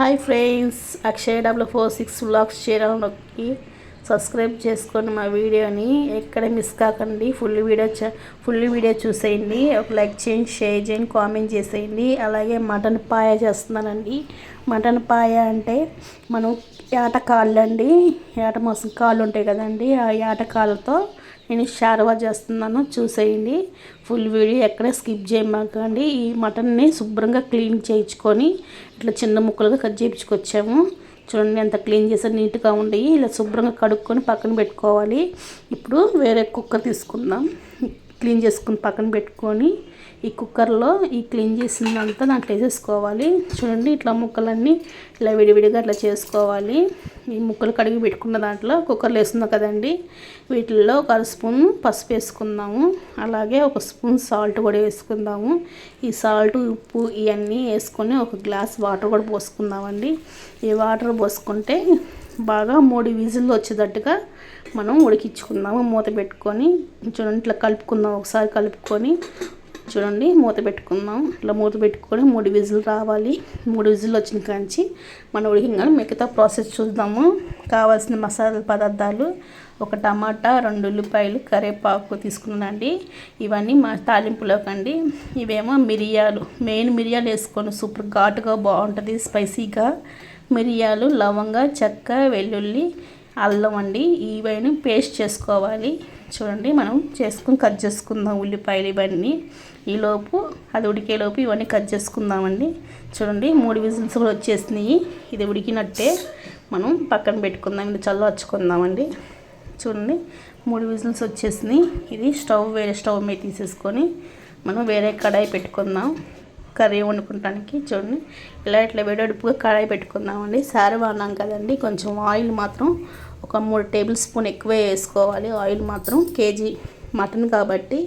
Hi friends Akshay W four six vlogs channel నొక్కి subscribe చేసుకొని మా వీడియోని ఎక్కడ మిస్ కాకండి. ఫుల్ వీడియో ఫుల్ వీడియో చూసేయండి. ఒక లైక్ చేయండి షేర్ చేయండి కామెంట్ చేసేయండి. అలాగే మటన్ పాయ చేస్తున్నానండి. మటన్ పాయ అంటే మనం ఏట కాళ్ళు అండి. ఏట మోసం కాళ్ళు ఉంటాయి కదండి. ఆ ఏట కాళ్ళతో నేను షార్వా చేస్తున్నాను. చూసేయండి. ఫుల్ వీడియో ఎక్కడ స్కిప్ చేయమాకండి. ఈ మటన్ని శుభ్రంగా క్లీన్ చేయించుకొని ఇట్లా చిన్న ముక్కలుగా కట్ చేయించుకొచ్చాము. చూడండి ఎంత క్లీన్ చేసి నీట్గా ఉండి ఇలా శుభ్రంగా కడుక్కొని పక్కన పెట్టుకోవాలి. ఇప్పుడు వేరే కుక్కర్ తీసుకుందాం. క్లీన్ చేసుకుని పక్కన పెట్టుకొని ఈ కుక్కర్లో ఈ క్లీన్ చేసిందంతా దాంట్లో వేసేసుకోవాలి. చూడండి ఇట్లా ముక్కలన్నీ ఇలా విడివిడిగా అట్లా చేసుకోవాలి. ఈ ముక్కలు కడిగి పెట్టుకున్న దాంట్లో కుక్కర్లో వేస్తున్నాం కదండి. వీటిల్లో ఒక అర స్పూన్ పసుపు వేసుకుందాము. అలాగే ఒక స్పూన్ సాల్ట్ కూడా వేసుకుందాము. ఈ సాల్ట్ ఉప్పు ఇవన్నీ వేసుకొని ఒక గ్లాస్ వాటర్ కూడా పోసుకుందామండి. ఈ వాటర్ పోసుకుంటే బాగా మూడు విజిల్లు వచ్చేటట్టుగా మనం ఉడికించుకుందాము. మూత పెట్టుకొని చూడండి ఇట్లా కలుపుకుందాం. ఒకసారి కలుపుకొని చూడండి మూత పెట్టుకుందాం. ఇట్లా మూత పెట్టుకొని మూడు విజిల్ రావాలి. మూడు విజిల్ వచ్చిన కాంచి మనం ఉడికింగానే మిగతా ప్రాసెస్ చూద్దాము. కావాల్సిన మసాలా పదార్థాలు ఒక టమాటా రెండు ఉల్లిపాయలు కరివేపాకు తీసుకున్నానండి. ఇవన్నీ మా తాలింపులోకండి ఇవేమో మిరియాలు. మెయిన్ మిరియాలు వేసుకొని సూపర్ ఘాటుగా బాగుంటుంది స్పైసీగా. మిరియాలు లవంగ చెక్క వెల్లుల్లి అల్లం అండి. ఇవన్నీ పేస్ట్ చేసుకోవాలి. చూడండి మనం చేసుకుని కట్ చేసుకుందాం ఉల్లిపాయలు ఇవన్నీ. ఈలోపు అది ఉడికేలోపు ఇవన్నీ కట్ చేసుకుందామండి. చూడండి మూడు విజిల్స్ కూడా వచ్చేసినాయి. ఇది ఉడికినట్టే మనం పక్కన పెట్టుకుందాం. ఇది చల్లవచ్చుకుందామండి చూడండి మూడు విజిల్స్ వచ్చేసినాయి. ఇది స్టవ్ వేరే స్టవ్ మీద తీసేసుకొని మనం వేరే కడాయి పెట్టుకుందాం. కర్రీ వండుకుంటానికి చూడండి. ఇలా ఇట్లా వేడడుపుగా కడాయి పెట్టుకుందామండి. సారీ అన్నాం కదండి. కొంచెం ఆయిల్ మాత్రం ఒక మూడు టేబుల్ స్పూన్ ఎక్కువే వేసుకోవాలి. ఆయిల్ మాత్రం కేజీ మటన్ కాబట్టి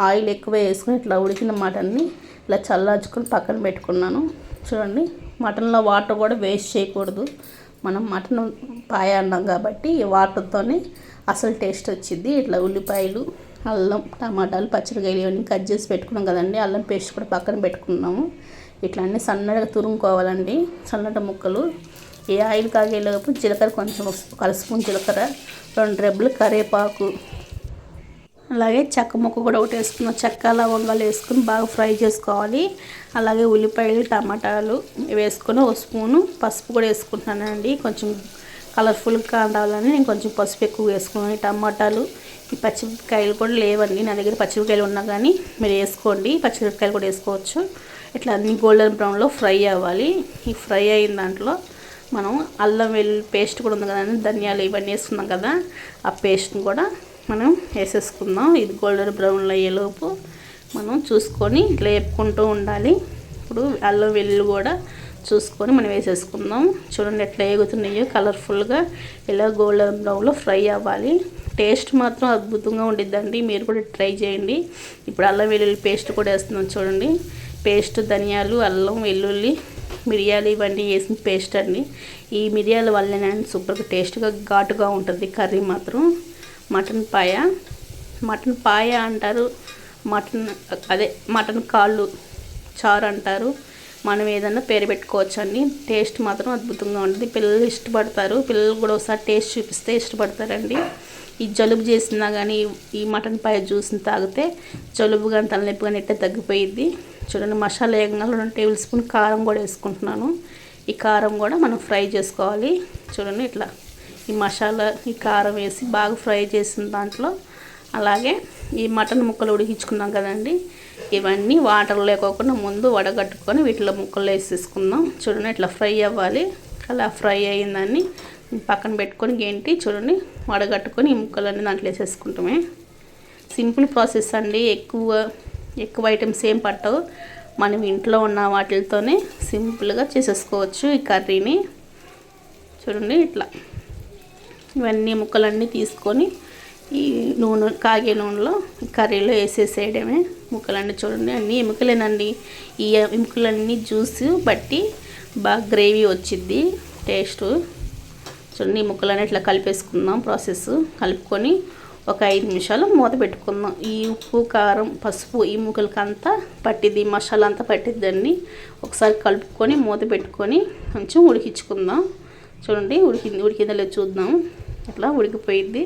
ఆయిల్ ఎక్కువ వేసుకొని ఇట్లా ఉడికిన మటన్ని ఇలా చల్లార్చుకొని పక్కన పెట్టుకున్నాను. చూడండి మటన్లో వాటర్ కూడా వేస్ట్ చేయకూడదు. మనం మటన్ పాయ అన్నాం కాబట్టి వాటర్తోనే అసలు టేస్ట్ వచ్చింది. ఇట్లా ఉల్లిపాయలు అల్లం టమాటాలు పచ్చిమిరకాయలు ఇవన్నీ కట్ చేసి పెట్టుకున్నాం కదండి. అల్లం పేస్ట్ కూడా పక్కన పెట్టుకున్నాము. ఇట్లా అన్నీ సన్నగా తురుముకోవాలండి. సన్నటి ముక్కలు. ఏ ఆయిల్ కాగేలోపు జీలకర్ర కొంచెం ఒక స్పూన్ జీలకర్ర రెండు రెబ్బలు కరివేపాకు. అలాగే చెక్క ముక్క కూడా ఒకటి వేసుకున్నాం. చెక్క లవంగాలు వేసుకుని బాగా ఫ్రై చేసుకోవాలి. అలాగే ఉల్లిపాయలు టమాటాలు వేసుకొని ఒక స్పూను పసుపు కూడా వేసుకుంటున్నానండి. కొంచెం కలర్ఫుల్గా ఉండాలని నేను కొంచెం పసుపు ఎక్కువ వేసుకున్నాను. టమాటాలు ఈ పచ్చిమిరపకాయలు కూడా లేవండి. నా దగ్గర పచ్చిమిరపకాయలు ఉన్నా కానీ మీరు వేసుకోండి. పచ్చిమిరపకాయలు కూడా వేసుకోవచ్చు. ఇట్లా అన్ని గోల్డెన్ బ్రౌన్లో ఫ్రై అవ్వాలి. ఈ ఫ్రై అయిన దాంట్లో మనం అల్లం వెల్లుల్లి పేస్ట్ కూడా ఉంది కదండి ధనియాలు ఇవన్నీ వేసుకున్నాం కదా ఆ పేస్ట్ని కూడా మనం వేసేసుకుందాం. ఇది గోల్డెన్ బ్రౌన్లో అయ్యేలోపు మనం చూసుకొని ఇట్లా వేపుకుంటూ ఉండాలి. ఇప్పుడు అల్లం వెల్లుల్లి కూడా చూసుకొని మనం వేసేసుకుందాం. చూడండి ఎట్లా ఎగుతున్నాయో కలర్ఫుల్గా ఇలా గోల్డెన్ బ్రౌన్లో ఫ్రై అవ్వాలి. టేస్ట్ మాత్రం అద్భుతంగా ఉండిద్దండి. మీరు కూడా ట్రై చేయండి. ఇప్పుడు అల్లం వెల్లుల్లి పేస్ట్ కూడా వేస్తున్నాం చూడండి. పేస్ట్ ధనియాలు అల్లం వెల్లుల్లి మిరియాలు ఇవన్నీ వేసిన పేస్ట్ అండి. ఈ మిరియాల వల్లనే సూపర్గా టేస్ట్గా ఘాటుగా ఉంటుంది కర్రీ మాత్రం. మటన్ పాయ. మటన్ పాయ అంటారు. మటన్ అదే మటన్ కాళ్ళు చారు అంటారు. మనం ఏదన్నా పేరు పెట్టుకోవచ్చు అండి టేస్ట్ మాత్రం అద్భుతంగా ఉంటుంది. పిల్లలు ఇష్టపడతారు. పిల్లలు కూడా ఒకసారి టేస్ట్ చూపిస్తే ఇష్టపడతారండి. ఈ జలుబు చేసినా కానీ ఈ మటన్ పాయ జ్యూస్ని తాగితే జలుబు కానీ తలనొప్పి కానీ ఎట్టే తగ్గిపోయిద్ది. చూడండి మసాలా వేగంగా రెండు టేబుల్ స్పూన్ కారం కూడా వేసుకుంటున్నాను. ఈ కారం కూడా మనం ఫ్రై చేసుకోవాలి. చూడండి ఇట్లా ఈ మసాలా ఈ కారం వేసి బాగా ఫ్రై చేసిన దాంట్లో అలాగే ఈ మటన్ ముక్కలు ఉడికించుకున్నాం కదండి. ఇవన్నీ వాటర్ లేకోకుండా ముందు వడగట్టుకొని వీటిలో ముక్కలు వేసేసుకుందాం. చూడండి ఇట్లా ఫ్రై అవ్వాలి. అలా ఫ్రై అయ్యిందాన్ని పక్కన పెట్టుకొని గేంటి చూడండి వడగట్టుకొని ఈ ముక్కలన్నీ దాంట్లో వేసేసుకుంటామే. సింపుల్ ప్రాసెస్ అండి ఎక్కువ ఎక్కువ ఐటమ్స్ ఏం పట్టవు. మనం ఇంట్లో ఉన్న వాటితోనే సింపుల్గా చేసేసుకోవచ్చు ఈ కర్రీని. చూడండి ఇట్లా. ఇవన్నీ ముక్కలన్నీ తీసుకొని ఈ నూనె కాగే నూనెలో కర్రీలో వేసేసేయడమే. ముక్కలన్నీ చూడండి అన్ని ఎముకలేనండి. ఈ ఎముకలన్నీ జ్యూస్ బట్టి బాగా గ్రేవీ వచ్చింది టేస్ట్. చూడండి ఈ ముక్కలన్నీ ఇట్లా కలిపేసుకుందాం ప్రాసెస్. కలుపుకొని ఒక ఐదు నిమిషాలు మూత పెట్టుకుందాం. ఈ ఉప్పు కారం పసుపు ఈ ముక్కలకంతా పట్టిద్ది మసాలా అంతా పట్టిద్దండి ఒకసారి కలుపుకొని మూత పెట్టుకొని కొంచెం ఉడికించుకుందాం. చూడండి ఉడికింది ఉడికిందలే చూద్దాం. ఇట్లా ఉడికిపోయింది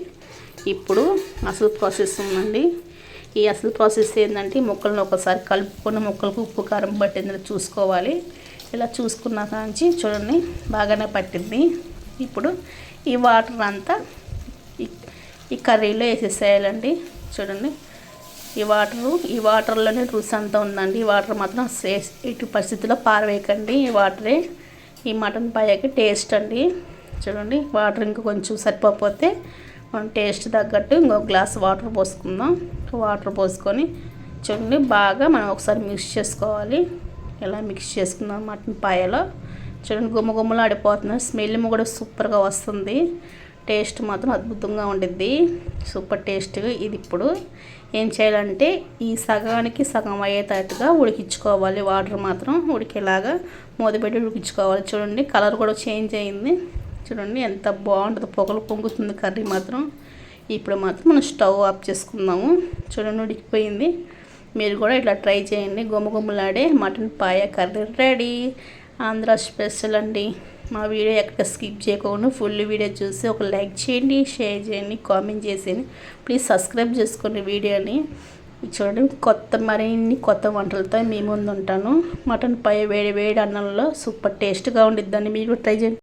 ఇప్పుడు అసలు ప్రాసెస్ ఉందండి. ఈ అసలు ప్రాసెస్ ఏంటంటే ముక్కలను ఒకసారి కలుపుకొని ముక్కలకు ఉప్పు కారం పట్టిందని చూసుకోవాలి. ఇలా చూసుకున్నాక నుంచి చూడండి బాగానే పట్టింది ఇప్పుడు ఈ వాటర్ అంతా ఈ- కర్రీలో వేసేసేయాలండి. చూడండి. ఈ వాటరు ఈ వాటర్లోనే రుచి అంతా ఉందండి. ఈ వాటర్ మాత్రం ఇటు పరిస్థితుల్లో పరిస్థితిలో పారవేయకండి. ఈ వాటరే ఈ మటన్ పాయకి టేస్ట్ అండి. చూడండి. వాటర్ ఇంకా కొంచెం సరిపోతే మనం టేస్ట్ తగ్గట్టు ఇంకో గ్లాస్ వాటర్ పోసుకుందాం. వాటర్ పోసుకొని చూడండి. బాగా మనం ఒకసారి మిక్స్ చేసుకోవాలి. ఇలా మిక్స్ చేసుకుందాం మటన్ పాయలో? చూడండి గుమ్మ గుమ్మలు ఆడిపోతున్నారు. స్మెల్ కూడా సూపర్గా వస్తుంది. టేస్ట్ మాత్రం అద్భుతంగా ఉండిద్ది. సూపర్ టేస్ట్గా ఇది ఇప్పుడు. ఏం చేయాలంటే ఈ సగానికి సగం అయ్యేటట్టుగా ఉడికించుకోవాలి. వాటర్ మాత్రం ఉడికేలాగా మూతపెట్టి ఉడికించుకోవాలి. చూడండి కలర్ కూడా చేంజ్ అయింది. చూడండి ఎంత బాగుంటుందో. పొగలు పొంగుతుంది కర్రీ మాత్రం. ఇప్పుడు మాత్రం మనం స్టవ్ ఆఫ్ చేసుకుందాము. చూడండి ఉడికిపోయింది. మీరు కూడా ఇట్లా ట్రై చేయండి. గుమ్మ గుమ్మలాడే mutton paya curry ready. Andhra special అండి. మా వీడియో ఎక్కడ స్కిప్ చేయకుండా ఫుల్ వీడియో చూసి ఒక లైక్ చేయండి షేర్ చేయండి కామెంట్ చేసేయండి. ప్లీజ్ సబ్స్క్రైబ్ చేసుకోండి వీడియోని చూడండి. కొత్త మరిన్ని కొత్త వంటలతో మీ ముందు ఉంటాను మటన్ పై వేడి వేడి అన్నంలో సూపర్ టేస్ట్గా ఉండిద్దండి. మీరు కూడా ట్రై చేయండి.